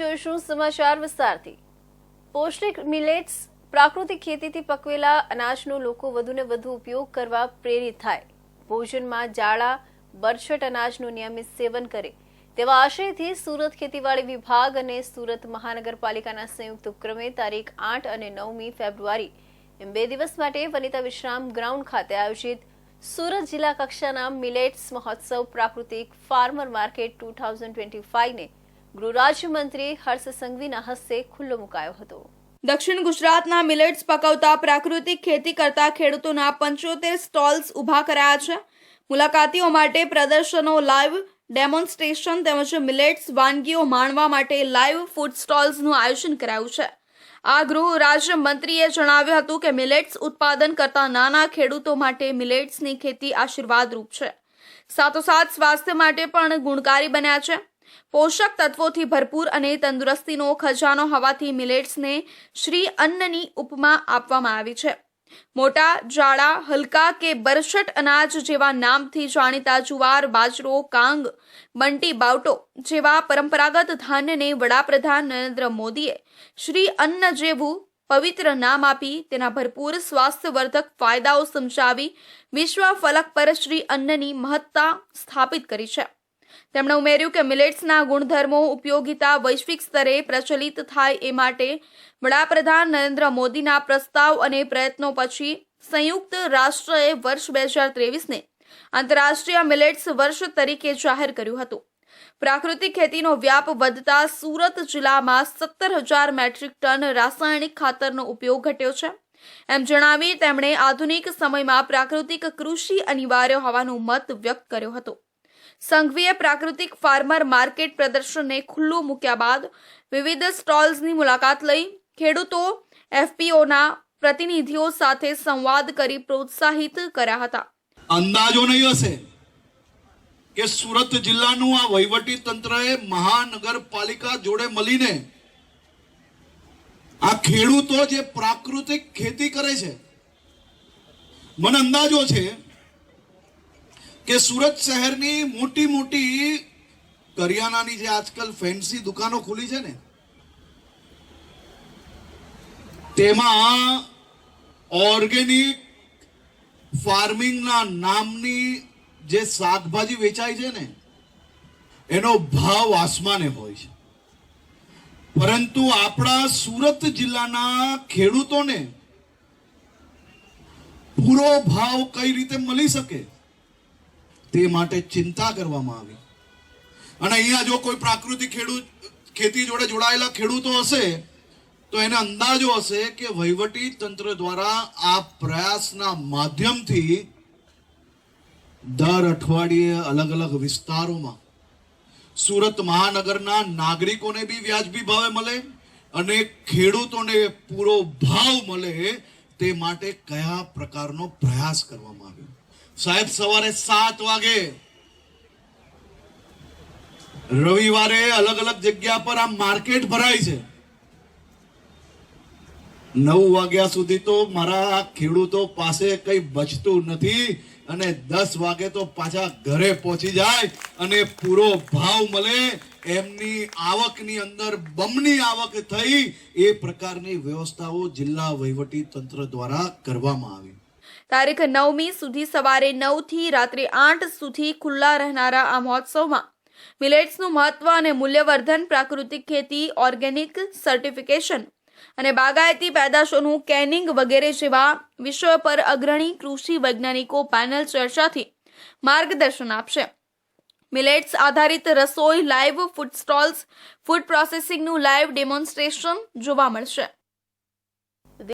જોઈશું સમાચાર વિસ્તારથી? પૌષ્ટિક મિલેટ્સ પ્રાકૃતિક ખેતીથી પકવેલા અનાજનો લોકો વધુને વધુ ઉપયોગ કરવા પ્રેરિત થાય. ભોજનમાં જાળા બરછટ અનાજનું નિયમિત સેવન કરે. તેવા આશયથી સુરત ખેતીવાડી વિભાગ અને સુરત મહાનગરપાલિકાના સંયુક્ત ઉપક્રમે તારીખ આઠ અને નવમી ફેબ્રુઆરી, એમ બે દિવસ માટે વનિતા વિશ્રામ ગ્રાઉન્ડ ખાતે આયોજિત સુરત જિલ્લા કક્ષાના મિલેટ્સ મહોત્સવ પ્રાકૃતિક farmer market two thousand twenty ફાઇવને ગૃહ રાજ્યમંત્રી હર્ષ સંઘવીના હસ્તે ખુલ્લો મુકાયો હતો. દક્ષિણ ગુજરાતના મિલેટ્સ પકવતા પ્રાકૃતિક ખેતી કરતા ખેડૂતોના પંચોતેર સ્ટોલ્સ ઊભા કરાયા છે. મુલાકાતીઓ માટે પ્રદર્શનો લાઈવ, ડેમોન્સ્ટ્રેશન તેમજ મિલેટ્સ વાનગીઓ માણવા માટે લાઈવ ફૂડ સ્ટોલ્સનું આયોજન કરાયું છે. આ ગૃહ રાજ્ય મંત્રીએ જણાવ્યું હતું કે મિલેટ્સ ઉત્પાદન કરતા નાના ખેડૂતો માટે મિલેટ્સની ખેતી આશીર્વાદરૂપ છે. સાથોસાથ સ્વાસ્થ્ય માટે પણ ગુણકારી બન્યા છે. પોષક તત્વોથી ભરપૂર અને તંદુરસ્તીનો ખજાનો હોવાથી મિલેટ્સને શ્રી અન્નની ઉપમા આપવામાં આવી છે. મોટા, જાડા, હલકા કે બરછટ અનાજ જેવા નામથી જાણીતા જુવાર, બાજરો, કાંગ બંટી બાવટો જેવા પરંપરાગત ધાન્યને વડાપ્રધાન નરેન્દ્ર મોદીએ શ્રી અન્ન જેવું પવિત્ર નામ આપી તેના ભરપૂર સ્વાસ્થ્યવર્ધક ફાયદાઓ સમજાવી વિશ્વ ફલક પર શ્રી અન્નની મહત્તા સ્થાપિત કરી છે. તેમણે ઉમેર્યું કે મિલેટ્સના ગુણધર્મો, ઉપયોગિતા વૈશ્વિક સ્તરે પ્રચલિત થાય એ માટે વડાપ્રધાન નરેન્દ્ર મોદીના પ્રસ્તાવ અને પ્રયત્નો પછી સંયુક્ત રાષ્ટ્રએ વર્ષ બે હજાર ત્રેવીસને આંતરરાષ્ટ્રીય મિલેટ્સ વર્ષ તરીકે જાહેર કર્યું હતું. પ્રાકૃતિક ખેતીનો વ્યાપ વધતા સુરત જિલ્લામાં સત્તર હજાર મેટ્રિક ટન રાસાયણિક ખાતરનો ઉપયોગ ઘટ્યો છે. એમ જણાવી તેમણે આધુનિક સમયમાં પ્રાકૃતિક કૃષિ અનિવાર્ય હોવાનો મત વ્યક્ત કર્યો હતો. સંઘવીએ પ્રાકૃતિક ફાર્મર માર્કેટ પ્રદર્શનને ખુલ્લું મૂક્યા બાદ વિવિધ સ્ટોલ્સની મુલાકાત લઈ ખેડૂતો એફપીઓના પ્રતિનિધિઓ સાથે સંવાદ કરી પ્રોત્સાહિત કર્યા હતા. અંદાજો નહીં હશે કે સુરત જિલ્લાનું આ વહીવટી તંત્રએ મહાનગરપાલિકા જોડે મળીને આ ખેડૂતો જે પ્રાકૃતિક ખેતી કરે છે, મને અંદાજો છે કે સુરત શહેરની મોટી મોટી કરિયાણાની જે આજકાલ ફેન્સી દુકાનો ખુલી છે ને, તેમાં ઓર્ગેનિક ફાર્મિંગના નામની જે શાકભાજી વેચાય છે ને, એનો ભાવ આસમાને હોય છે. પરંતુ આપણા સુરત જિલ્લાના ખેડૂતોને પૂરો ભાવ કઈ રીતે મળી શકે? તે માટે ચિંતા કરવામાં આવી. અને અહીંયા જો કોઈ પ્રાકૃતિક ખેડૂત, ખેતી જોડે જોડાયેલા ખેડૂતો હશે, તો એને અંદાજો હશે કે વહીવટી તંત્ર દ્વારા આ પ્રયાસના માધ્યમથી દર અઠવાડિયે અલગ અલગ વિસ્તારોમાં સુરત મહાનગરના નાગરિકોને બી વ્યાજબી ભાવે મળે અને ખેડૂતોને પૂરો ભાવ મળે તે માટે કયા પ્રકારનો પ્રયાસ કરવામાં આવ્યો? સાહેબ, સવારે સાત વાગે રવિવારે અલગ અલગ જગ્યા પર આ માર્કેટ ભરાય છે. નવ વાગ્યા સુધી તો મારા ખેડૂતો પાસે કઈ બચતું નથી અને દસ વાગે તો પાછા ઘરે પહોંચી જાય અને પૂરો ભાવ મળે. એમની આવકની અંદર બમની આવક થઈ. એ પ્રકારની વ્યવસ્થાઓ જિલ્લા વહીવટી તંત્ર દ્વારા કરવામાં આવી. તારીખ નવમી સુધી સવારે નવથી રાત્રે આઠ સુધી ખુલ્લા રહેનારા આ મહોત્સવમાં મિલેટ્સનું મહત્વ અને મૂલ્યવર્ધન, પ્રાકૃતિક ખેતી, ઓર્ગેનિક સર્ટિફિકેશન અને બાગાયતી પેદાશોનું કેનિંગ વગેરે જેવા વિષયો પર અગ્રણી કૃષિ વૈજ્ઞાનિકો પેનલ ચર્ચાથી માર્ગદર્શન આપશે. મિલેટ્સ આધારિત રસોઈ, લાઈવ ફૂડ સ્ટોલ્સ, ફૂડ પ્રોસેસિંગનું લાઈવ ડેમોન્સ્ટ્રેશન જોવા મળશે.